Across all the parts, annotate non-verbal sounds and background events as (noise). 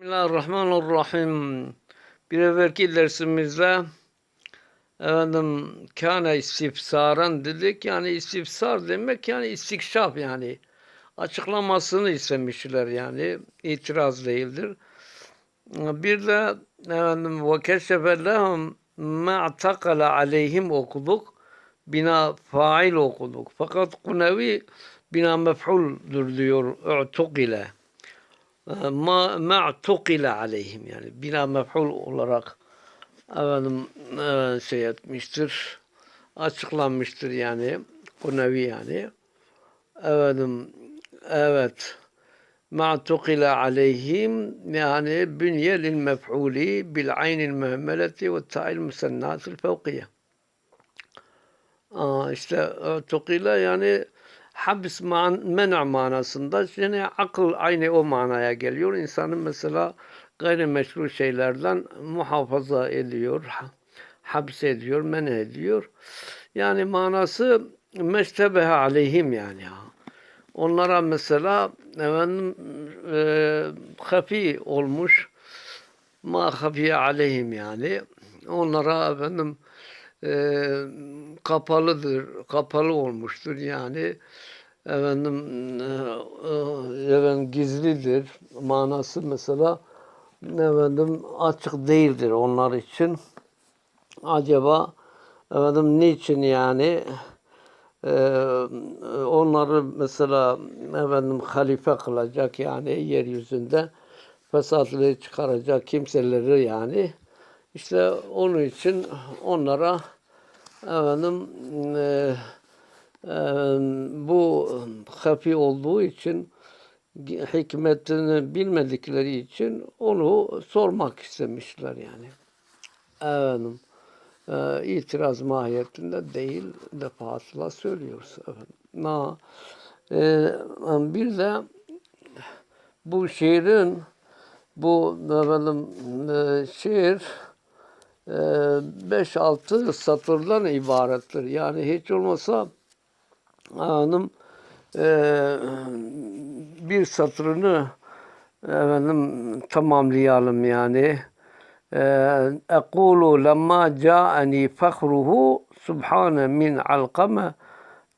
Bismillahirrahmanirrahim. Bir evvelki dersimizde efendim kâne istifsaran dedik. Yani istifsar demek yani istikşaf yani. Açıklamasını istemişler yani. itiraz değildir. Bir de efendim ve keşefe lehum ma'takala aleyhim okuduk. Bina fail okuduk. Fakat Kunevi bina mef'uldür diyor. U'tukile ma ma'tukile aleyhim. Yani bina mef'ul olarak efendim e, şey etmiştir açıklanmıştır yani Kunevi yani. Efendim evet. Ma'tukile aleyhim yani bünye lil mef'uli bil aynil mühmeleti ve ta'il müsennatil fevkiye. İşte tukile yani habis man, mena manasında yine akıl aynı o manaya geliyor. İnsanın mesela gayrimeşru şeylerden muhafaza ediyor, habs ediyor, men ediyor. Yani manası meştebehe aleyhim yani. Onlara mesela efendim e, hafi olmuş ma hafiye aleyhim yani. Onlara efendim e, kapalıdır, kapalı olmuştur yani efendim e, efendim gizlidir manası mesela efendim açık değildir onlar için. Acaba efendim niçin yani e, onları mesela efendim halife kılacak yani yeryüzünde fesatlığı çıkaracak kimseleri yani işte onun için onlara efendim e, e, bu hafi olduğu için hikmetini bilmedikleri için onu sormak istemişler yani. Efendim e, itiraz mahiyetinde değil defaatla söylüyoruz efendim. Na, e, bir de bu şiirin bu efendim e, şiir 5-6 satırdan ibarettir. Yani hiç olmasa hanım bir satırını efendim tamamlayalım yani. Ekulu lemma ca'ani fakhruhu subhane min alkame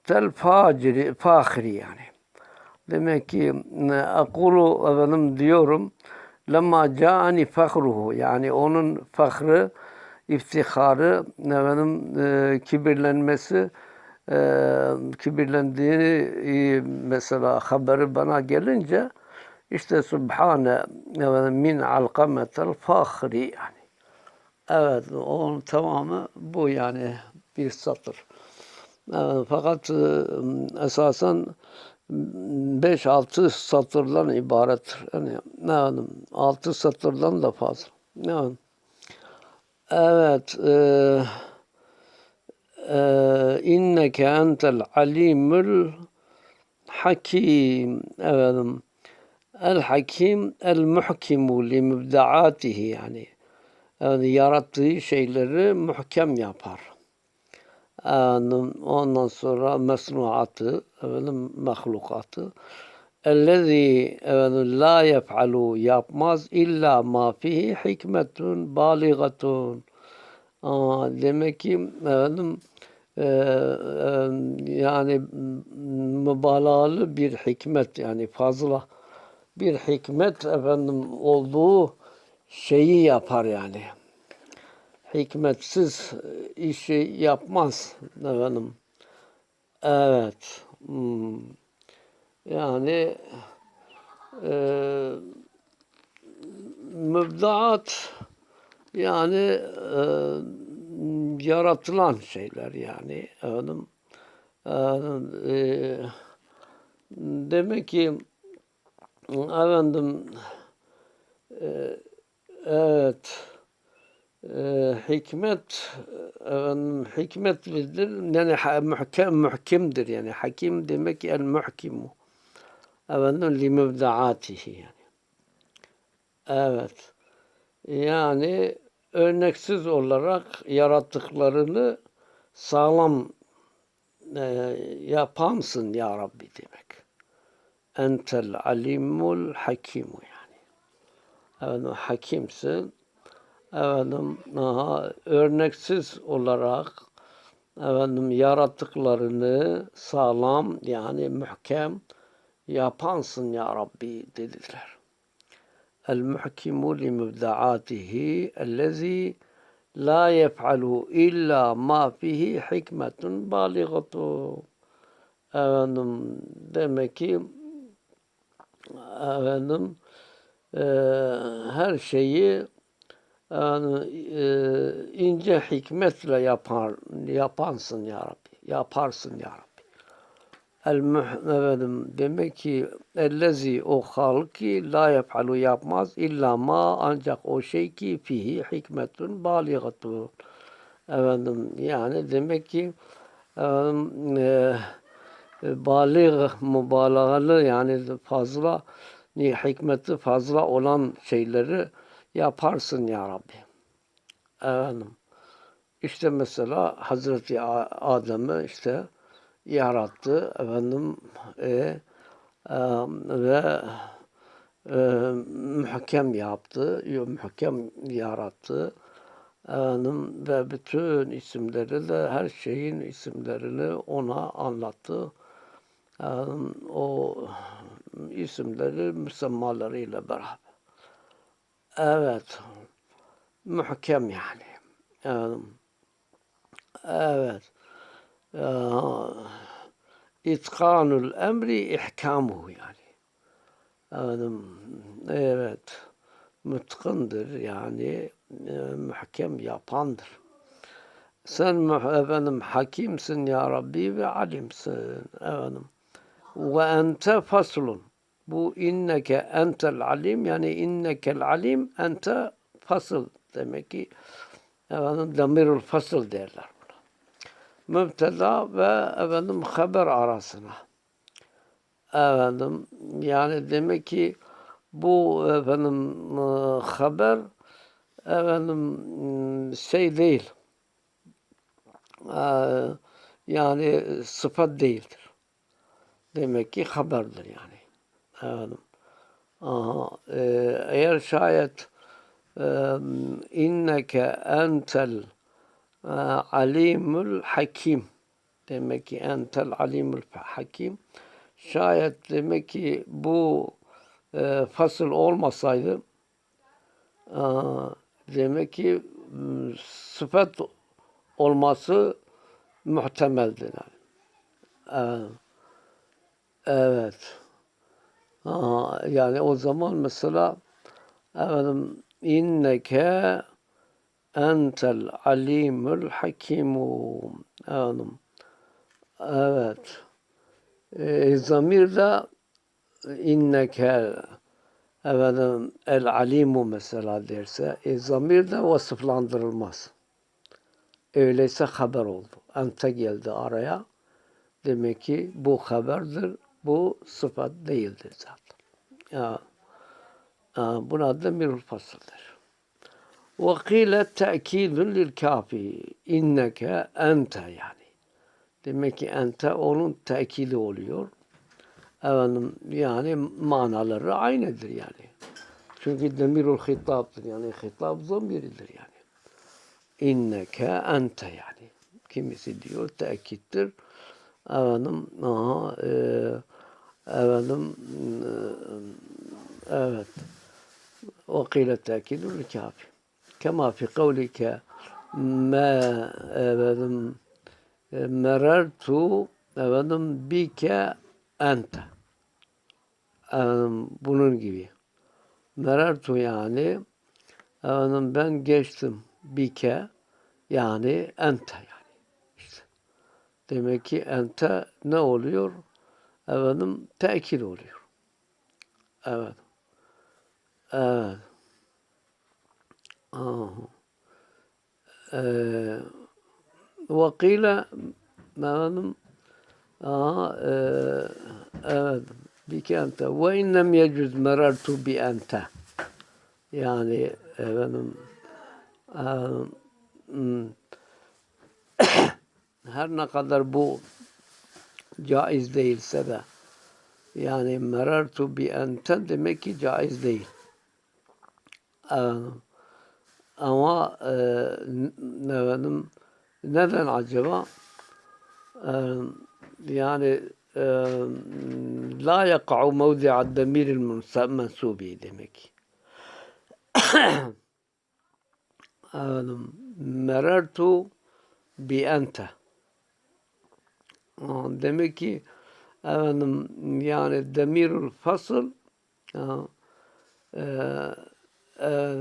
tel faciri fahri yani. Demek ki ekulu efendim diyorum lemma ca'ani fakhruhu yani onun fahrı iftiharı, efendim, e, kibirlenmesi, e, kibirlendiğini mesela haberi bana gelince işte Subhane efendim, min alkametel fahri yani. Evet, onun tamamı bu yani bir satır. Evet, fakat e, esasen 5-6 satırdan ibarettir. Yani, yani 6 satırdan da fazla. Yani, Evet. E, e, inneke entel alimül hakim. Efendim. El hakim el muhkimu li mübdaatihi yani. Yani yarattığı şeyleri muhkem yapar. Efendim, ondan sonra mesnuatı, efendim, mahlukatı. Ellezî la yef'alu yapmaz illa ma fihi hikmetun baligatun. Demek ki efendim e, e, yani mübalağalı bir hikmet yani fazla bir hikmet efendim olduğu şeyi yapar yani. Hikmetsiz işi yapmaz efendim. Evet. Hmm. Yani e, mübdaat yani e, yaratılan şeyler yani. Efendim e, demek ki efendim e, evet e, hikmet efendim hikmet bildir yani muhkem muhkemdir yani. Hakim demek el muhkimu efendim limübdaatihi yani. Evet. Yani örneksiz olarak yarattıklarını sağlam e, yapansın ya Rabbi demek. Entel alimul hakimu yani. efendim hakimsin. Efendim aha, örneksiz olarak efendim yarattıklarını sağlam yani muhkem yapansın ya Rabbi dediler. El muhkimu li mübdaatihi ellezî la yef'alu illa ma fihi hikmetun baligatu. Efendim demek ki efendim e, her şeyi yani, e, ince hikmetle yapar, yapansın ya Rabbi. Yaparsın ya Rabbi. El efendim, demek ki ellezi o halk ki la yaphalu yapmaz illa ma ancak o şey ki fihi hikmetun baligatun. Efendim yani demek ki efendim, e, balig mübalağalı yani fazla ni hikmeti fazla olan şeyleri yaparsın ya Rabbi. Efendim. İşte mesela Hazreti Adem'i işte yarattı efendim e, e, ve e, muhkem yaptı, muhkem yarattı. Efendim, ve bütün isimleri de her şeyin isimlerini ona anlattı. Efendim, o isimleri müsemmalarıyla beraber. Evet. Muhkem yani. Evet. Evet. İtkanul emri ihkamuhu yani. Evet. Evet. Mutkındır yani e, muhkem yapandır. Sen efendim hakimsin ya Rabbi ve alimsin efendim. Ve ente faslun. Bu inneke entel alim yani innekel alim ente fasıl demek ki efendim demirul fasıl derler buna. Mübteda ve efendim haber arasına. Efendim yani demek ki bu efendim e, haber efendim şey değil. E, yani sıfat değildir. Demek ki haberdir yani. Efendim. Aha, e, eğer şayet e, inneke entel e, alimul hakim demek ki entel alimul hakim şayet demek ki bu e, fasıl olmasaydı e, demek ki sıfat olması muhtemeldir. Yani. Evet. evet. Aa, yani o zaman mesela efendim inneke entel alimul hakimu efendim evet e, zamir de inneke efendim el alimu mesela derse e, zamir de vasıflandırılmaz. Öyleyse haber oldu. Ente geldi araya. Demek ki bu haberdir bu sıfat değildir zaten. Ya, buna adı mirul fasıldır. Ve kîle te'kîdun lil kâfi. İnneke ente yani. Demek ki ente onun tekili oluyor. Efendim, yani manaları aynıdır yani. Çünkü demirul hitaptır yani hitap zamiridir yani. İnneke ente yani. Kimisi diyor tekittir. Efendim, aha, e, efendim, e, evet. O kıyla tekidül kafi. Kema fi kavlike me efendim merertu efendim bike ente. Efendim, bunun gibi. Merertu yani efendim, ben geçtim bike yani ente yani. İşte. Demek ki ente ne oluyor? Efendim tekil oluyor. Evet. Evet. Vakile efendim aha, e, evet bike ente ve innem yecüz merartu bi ente yani efendim efendim (clears throat) her ne kadar bu caiz değilse de yani merartu bi enten demek ki caiz değil. Efendim. Ama e, efendim, neden acaba? E, yani e, la yaka'u mevdi'ad demiril mensubi demek. (coughs) Efendim, merertu bi ente. Demek ki efendim yani demirul fasıl e, e,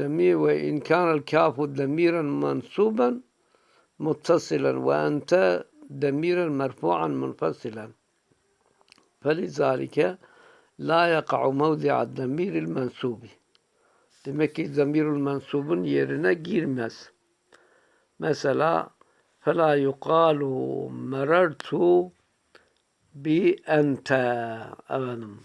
دمير وإن كان الكاف دميرا منصوبا متصلا وأنت دميرا مرفوعا منفصلا فلذلك لا يقع موضع الدمير المنسوب demek ki zamirul mensubun yerine girmez. Mesela fela yuqalu بأنت bi ente efendim.